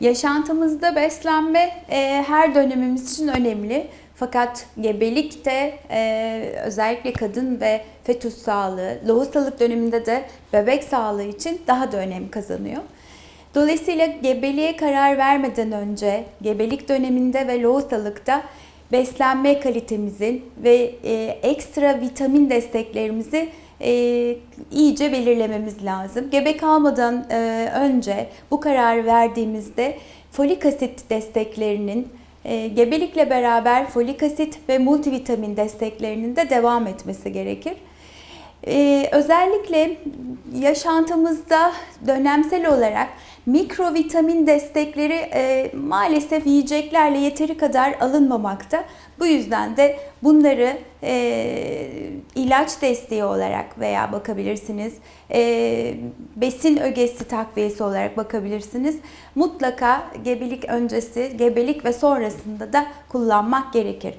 Yaşantımızda beslenme e, her dönemimiz için önemli. Fakat gebelikte e, özellikle kadın ve fetüs sağlığı, lohusalık döneminde de bebek sağlığı için daha da önem kazanıyor. Dolayısıyla gebeliğe karar vermeden önce gebelik döneminde ve lohusalıkta beslenme kalitemizin ve e, ekstra vitamin desteklerimizi e, iyice belirlememiz lazım. Gebe kalmadan e, önce bu kararı verdiğimizde folik asit desteklerinin e, gebelikle beraber folik asit ve multivitamin desteklerinin de devam etmesi gerekir. Ee, özellikle yaşantımızda dönemsel olarak mikrovitamin destekleri e, maalesef yiyeceklerle yeteri kadar alınmamakta. Bu yüzden de bunları e, ilaç desteği olarak veya bakabilirsiniz, e, besin ögesi takviyesi olarak bakabilirsiniz. Mutlaka gebelik öncesi, gebelik ve sonrasında da kullanmak gerekir.